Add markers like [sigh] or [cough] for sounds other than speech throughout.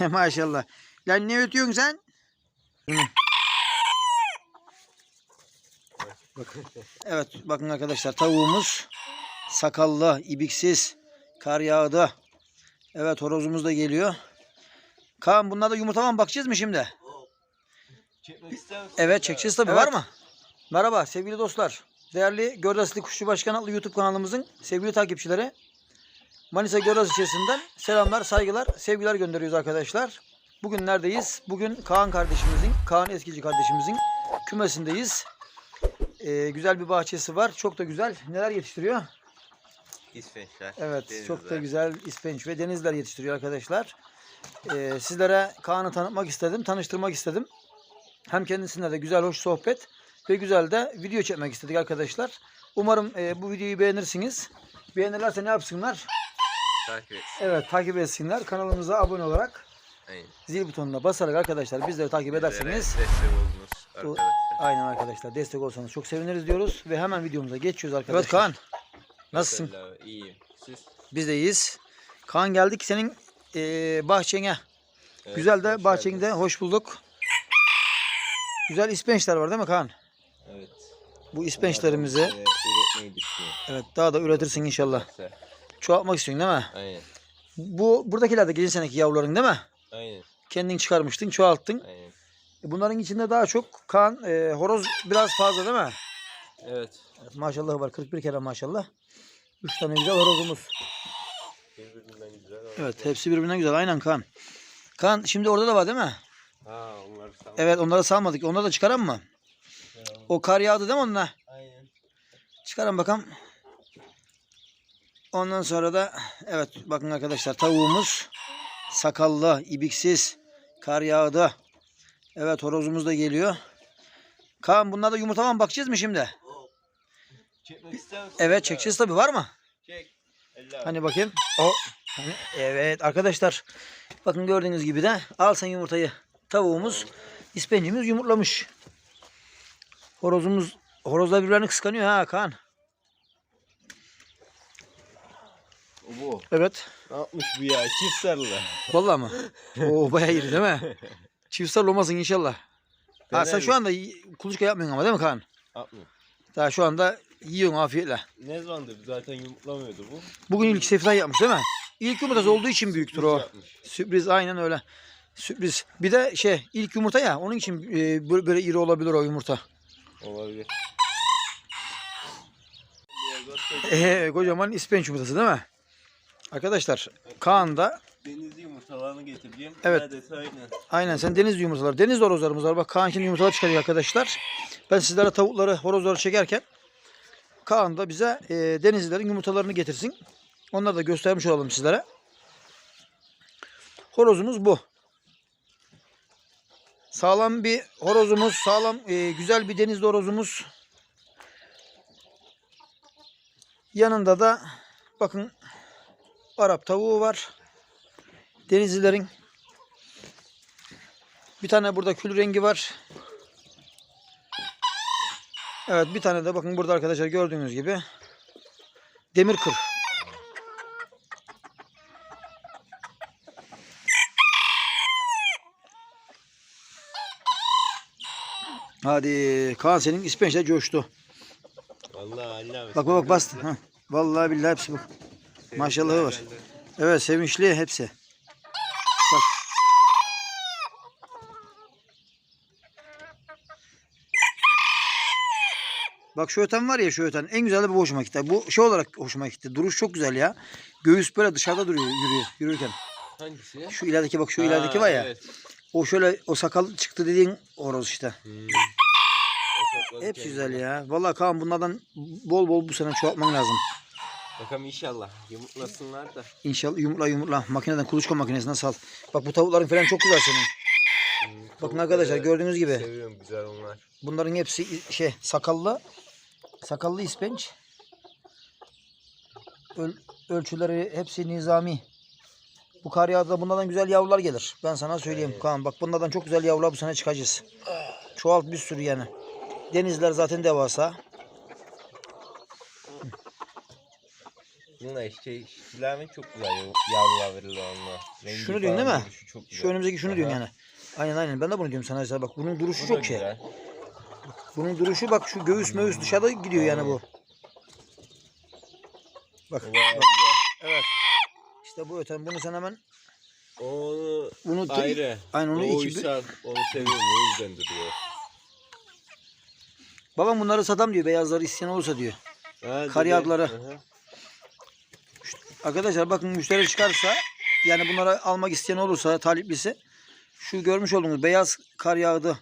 [laughs] Maşallah. Lan ne ötüyorsun sen? Evet bakın arkadaşlar tavuğumuz sakallı, ibiksiz, kar yağdı. Evet horozumuz da geliyor. Kaan bunlar da yumurta mı bakacağız mı şimdi? Çekmek ister misin? Evet çekeceğiz tabii var mı? Merhaba sevgili dostlar. Değerli Gördaslı Kuşçu Başkan adlı YouTube kanalımızın sevgili takipçileri. Manisa Gördası içerisinden selamlar, saygılar, sevgiler gönderiyoruz arkadaşlar. Bugün neredeyiz? Bugün Kaan kardeşimizin, Kaan Eskici kardeşimizin kümesindeyiz. Ee, güzel bir bahçesi var. Çok da güzel. Neler yetiştiriyor? İsveçler. Evet çok da güzel ispenç ve denizler yetiştiriyor arkadaşlar. Ee, sizlere Kaan'ı tanıtmak istedim, tanıştırmak istedim. Hem kendisine de güzel, hoş sohbet ve güzel de video çekmek istedik arkadaşlar. Umarım e, bu videoyu beğenirsiniz. Beğenirlerse ne yapsınlar? Takip et. Evet takip etsinler. Kanalımıza abone olarak Aynen. zil butonuna basarak arkadaşlar bizleri takip ederseniz Destek oldunuz Bu- arkadaşlar. aynen arkadaşlar destek olsanız çok seviniriz diyoruz ve hemen videomuza geçiyoruz arkadaşlar. Evet Kaan nasılsın? Mesela İyiyim. Siz? Biz de iyiyiz. Kaan geldik senin e, bahçene. Evet, Güzel de hoş bahçende geldiniz. hoş bulduk. Güzel ispençler var değil mi Kaan? Evet. Bu ispençlerimizi Bunlardan, e, üretmeyi düşünüyorum. evet daha da üretirsin inşallah. Güzel. Çoğaltmak istiyorsun değil mi? Aynen. Bu buradakiler de geçen seneki yavruların değil mi? Aynen. Kendin çıkarmıştın, çoğalttın. Aynen. E, Bunların içinde daha çok Kaan e, horoz biraz fazla değil mi? Evet. Evet, maşallah var 41 kere maşallah. 3 tane güzel horozumuz. Birbirinden güzel. Evet hepsi birbirinden güzel aynen Kaan. Kaan şimdi orada da var değil mi? Ha onlar tamam. Evet onları salmadık. Onları da çıkaran mı? O kar yağdı değil mi onunla? Aynen. Çıkarın bakalım. Ondan sonra da evet bakın arkadaşlar tavuğumuz sakallı, ibiksiz, kar yağdı. Evet horozumuz da geliyor. Kaan bunlar da yumurta mı bakacağız mı şimdi? Çekmek ister misin? Evet çekeceğiz tabii var mı? Çek. Elle Hani bakayım. O hani, evet arkadaşlar bakın gördüğünüz gibi de al sen yumurtayı. Tavuğumuz, ispencimiz yumurtlamış. Horozumuz horozlar birbirlerini kıskanıyor ha Kaan. Bu. Evet. Ne yapmış bu ya? Çift sarılı. Vallahi mı? [laughs] Oo bayağı iyi değil mi? Çift sarılı olmasın inşallah. Ha sen şu anda kuluçka yapmıyorsun ama değil mi Kaan? Yapmıyor. Daha şu anda yiyorsun afiyetle. Ne zamandır zaten yumurtlamıyordu bu. Bugün ilk sefer yapmış değil mi? İlk yumurtası olduğu için büyüktür o. Yapmış. Sürpriz aynen öyle. Sürpriz. Bir de şey ilk yumurta ya onun için e, böyle, böyle iri olabilir o yumurta. Olabilir. Ee, kocaman ispenç yumurtası değil mi? Arkadaşlar Kaan da Denizli yumurtalarını getireceğim. Evet. Neredeyse aynen. aynen sen deniz yumurtaları. Deniz horozlarımız var. Bak Kaan şimdi yumurtalar çıkarıyor arkadaşlar. Ben sizlere tavukları, horozları çekerken Kaan da bize e, denizlilerin yumurtalarını getirsin. Onları da göstermiş olalım sizlere. Horozumuz bu. Sağlam bir horozumuz, sağlam e, güzel bir denizli horozumuz. Yanında da bakın Arap tavuğu var. Denizlilerin bir tane burada kül rengi var. Evet bir tane de bakın burada arkadaşlar gördüğünüz gibi demir kır. Hadi Kaan senin ispençler coştu. Vallahi Allah bak bak bastı. Ha. Vallahi billahi hepsi bak. Maşallahı var. Evet sevinçli hepsi. Bak. Bak şu öten var ya şu öten. En güzeli bu hoşuma gitti. Bu şey olarak hoşuma gitti. Duruş çok güzel ya. Göğüs böyle dışarıda duruyor yürüyor, yürürken. Hangisi ya? Şu ilerideki bak şu ilerideki var ya. Evet. O şöyle o sakal çıktı dediğin horoz işte. Hmm. Hepsi güzel ya. Vallahi Kaan bunlardan bol bol bu sene çoğaltman lazım. Bakalım inşallah yumurtlasınlar da. İnşallah yumurtla yumurtla. Makineden kuluçka makinesinden sal. Bak bu tavukların falan çok güzel senin. Hmm, Bakın arkadaşlar gördüğünüz gibi. Seviyorum güzel onlar. Bunların hepsi şey sakallı. Sakallı ispenç. Öl, ölçüleri hepsi nizami. Bu kar yağda bunlardan güzel yavrular gelir. Ben sana söyleyeyim Evet. Kaan. Bak bunlardan çok güzel yavrular bu sene çıkacağız. Çoğalt bir sürü yani. Denizler zaten devasa. İşte işçilerin çok güzel yav- yavrular verirler onunla. Rengi Şunu diyorsun değil mi? Şu önümüzdeki şunu diyorsun Aha. yani. Aynen aynen. Ben de bunu diyorum sana Aysel. Bak bunun duruşu Bu çok şey. güzel. Bunun duruşu bak şu göğüs möğüs dışarıda gidiyor yani bu. Bak. Güzel. Evet. İşte bu öten. Bunu sen hemen Onu bunu ayrı. Aynen onu o iki uysal, onu seviyorum o yüzden duruyor. Babam bunları satam diyor. Beyazları isteyen olursa diyor. Ha, Kar yağdıları. Arkadaşlar bakın müşteri çıkarsa yani bunları almak isteyen olursa taliplisi şu görmüş olduğunuz beyaz kar yağdı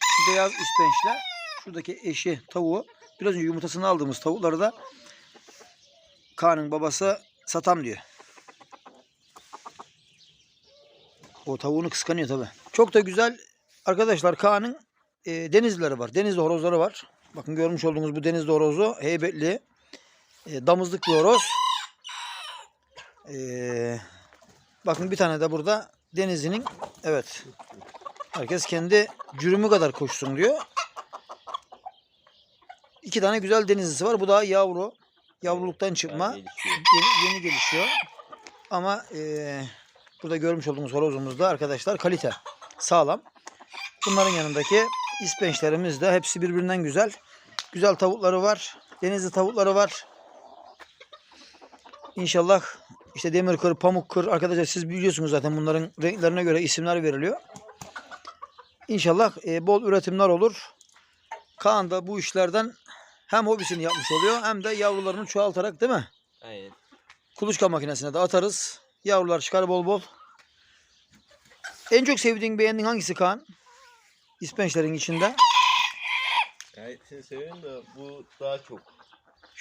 şu beyaz ispençle şuradaki eşi tavuğu biraz önce yumurtasını aldığımız tavukları da Kaan'ın babası satam diyor. O tavuğunu kıskanıyor tabi. Çok da güzel arkadaşlar Kaan'ın e, denizlileri var. Denizli horozları var. Bakın görmüş olduğunuz bu denizli horozu heybetli. E, damızlık bir horoz. Ee, bakın bir tane de burada Denizli'nin evet herkes kendi cürümü kadar koşsun diyor. İki tane güzel denizlisi var. Bu da yavru. Yavruluktan çıkma. Daha gelişiyor. Yeni, yeni gelişiyor. Ama eee, burada görmüş olduğumuz horozumuzda arkadaşlar kalite. Sağlam. Bunların yanındaki ispençlerimiz de hepsi birbirinden güzel. Güzel tavukları var. Denizli tavukları var. İnşallah işte demir kır, pamuk kır. Arkadaşlar siz biliyorsunuz zaten bunların renklerine göre isimler veriliyor. İnşallah e, bol üretimler olur. Kaan da bu işlerden hem hobisini yapmış oluyor hem de yavrularını çoğaltarak değil mi? Aynen. Kuluçka makinesine de atarız. Yavrular çıkar bol bol. En çok sevdiğin, beğendiğin hangisi Kaan? İspençlerin içinde. Gayet seviyorum da bu daha çok.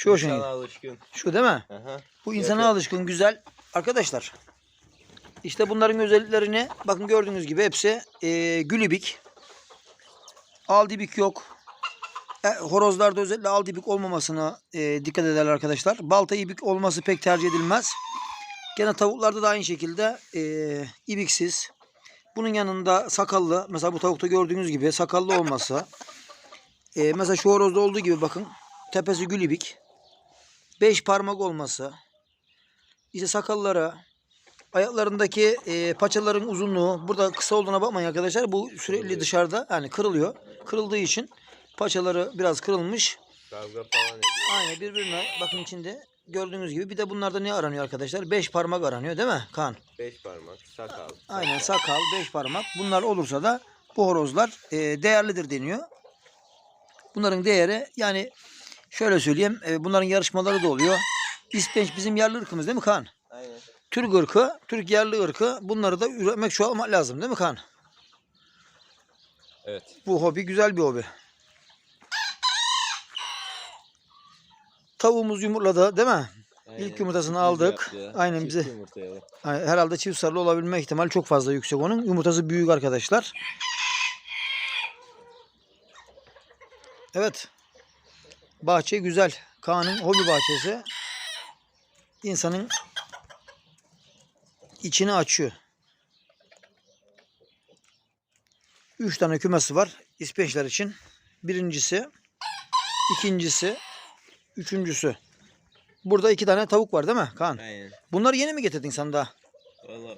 Şu hoşuna İnsana gidiyor. alışkın. Şu değil mi? Aha. Bu insana Evet. alışkın, güzel. Arkadaşlar. işte bunların özelliklerini bakın gördüğünüz gibi hepsi e, gülibik. Aldibik yok. E, horozlarda özellikle aldibik olmamasına e, dikkat ederler arkadaşlar. Balta ibik olması pek tercih edilmez. Gene tavuklarda da aynı şekilde e, ibiksiz. Bunun yanında sakallı. Mesela bu tavukta gördüğünüz gibi sakallı olması. E, mesela şu horozda olduğu gibi bakın. Tepesi gülibik. Beş parmak olması. İşte sakalları. Ayaklarındaki e, paçaların uzunluğu. Burada kısa olduğuna bakmayın arkadaşlar. Bu sürekli dışarıda yani kırılıyor. Kırıldığı için paçaları biraz kırılmış. Kavga falan ediyor. Aynı birbirine bakın içinde gördüğünüz gibi. Bir de bunlarda ne aranıyor arkadaşlar? Beş parmak aranıyor değil mi Kaan? Beş parmak, sakal. Aynen sakal. sakal, beş parmak. Bunlar olursa da bu horozlar e, değerlidir deniyor. Bunların değeri yani şöyle söyleyeyim. e, bunların yarışmaları da oluyor. İspenç bizim yerli ırkımız değil mi Kaan? Aynen. Türk ırkı, Türk yerli ırkı. Bunları da üretmek çoğaltmak lazım değil mi Kaan? Evet. Bu hobi güzel bir hobi. Tavuğumuz yumurtladı değil mi? Aynen. İlk yumurtasını aldık. Aynen Çift bize. Yani Herhalde çift sarılı olabilme ihtimali çok fazla yüksek onun. Yumurtası büyük arkadaşlar. Evet. Bahçe güzel. Kaan'ın hobi bahçesi. İnsanın içini açıyor. Üç tane kümesi var ispeçler için. Birincisi, ikincisi, üçüncüsü. Burada iki tane tavuk var değil mi Kaan? Aynen. Bunları yeni mi getirdin sen daha? Valla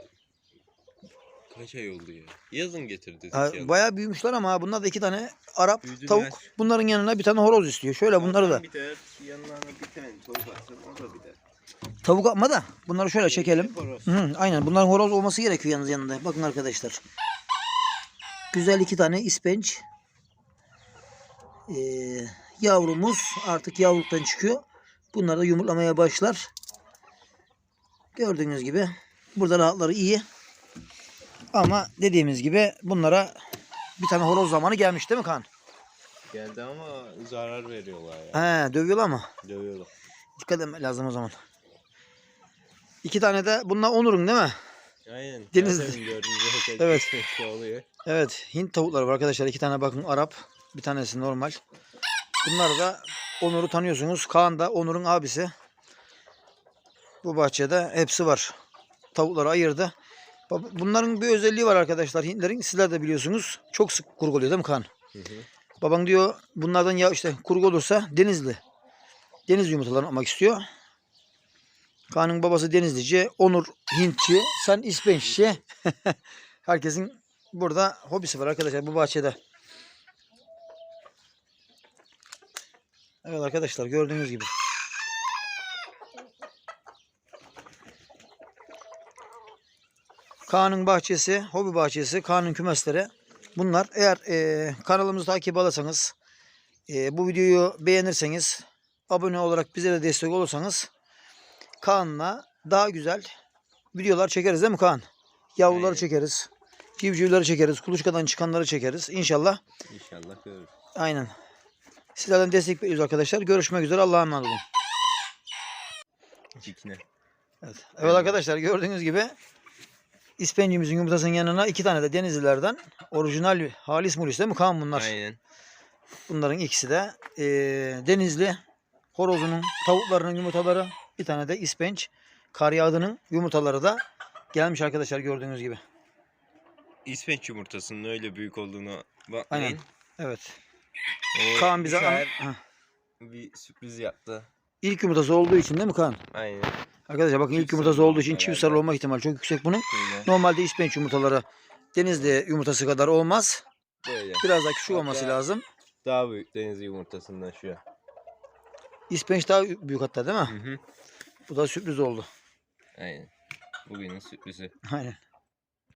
kaç ay oldu ya? Yazın getirdik. Ha, ya. bayağı büyümüşler ama ha, bunlar da iki tane Arap Büyüdüler. tavuk. Bunların yanına bir tane horoz istiyor. Şöyle bunları da. Bir de yanlarına bir tane tavuk atsam o da bir de. Tavuk atma da bunları şöyle çekelim. Horoz. Hı, aynen bunların horoz olması gerekiyor yalnız yanında. Bakın arkadaşlar. Güzel iki tane ispenç. Ee, yavrumuz artık yavruluktan çıkıyor. Bunlar da yumurtlamaya başlar. Gördüğünüz gibi burada rahatları iyi. Ama dediğimiz gibi bunlara bir tane horoz zamanı gelmiş değil mi Kan? Geldi ama zarar veriyorlar ya. He dövüyorlar mı? Dövüyorlar. Dikkat etmek lazım o zaman. İki tane de bunlar Onur'un değil mi? Aynen. Deniz- gibi [laughs] Evet. [laughs] şey. Evet Hint tavukları var arkadaşlar. İki tane bakın Arap. Bir tanesi normal. Bunlar da Onur'u tanıyorsunuz. Kaan da Onur'un abisi. Bu bahçede hepsi var. Tavukları ayırdı. Bunların bir özelliği var arkadaşlar Hintlerin. Sizler de biliyorsunuz. Çok sık kurguluyor değil mi Kaan? Hı hı. Baban diyor bunlardan ya işte kurgu olursa denizli. Deniz yumurtalarını almak istiyor. Kaan'ın babası Denizlici, Onur Hintçi, sen İspenççi. [laughs] Herkesin burada hobisi var arkadaşlar bu bahçede. Evet arkadaşlar gördüğünüz gibi. Kaan'ın bahçesi, hobi bahçesi, Kaan'ın kümesleri. Bunlar eğer e, kanalımızı takip alırsanız, e, bu videoyu beğenirseniz, abone olarak bize de destek olursanız Kaan'la daha güzel videolar çekeriz değil mi Kaan? Yavruları Aynen. çekeriz. Civcivleri çekeriz. Kuluçkadan çıkanları çekeriz. İnşallah. İnşallah görürüz. Aynen. Sizlerden destek bekliyoruz arkadaşlar. Görüşmek üzere. Allah'a emanet olun. Evet. evet arkadaşlar gördüğünüz gibi İspencimizin yumurtasının yanına iki tane de denizlilerden orijinal halis mulis değil mi Kaan bunlar? Aynen. Bunların ikisi de eee, denizli horozunun tavuklarının yumurtaları bir tane de ispenç kar yağdının yumurtaları da gelmiş arkadaşlar gördüğünüz gibi. İsveç yumurtasının öyle büyük olduğunu bakmayın. Aynen. Evet. O Kaan bize bir sürpriz yaptı. ilk yumurtası olduğu için değil mi Kaan? Aynen. Arkadaşlar bakın ilk Çift yumurtası sarılı olduğu için çift sarılı olma ihtimali çok yüksek bunun. Böyle. Normalde ispenç yumurtaları denizli yumurtası kadar olmaz. Böyle. Biraz daha küçük olması Hatta- lazım. Daha büyük deniz yumurtasından şu. İspenç daha büyük hatta değil mi? Hı hı. Bu da sürpriz oldu. Aynen. Bugünün sürprizi. Aynen.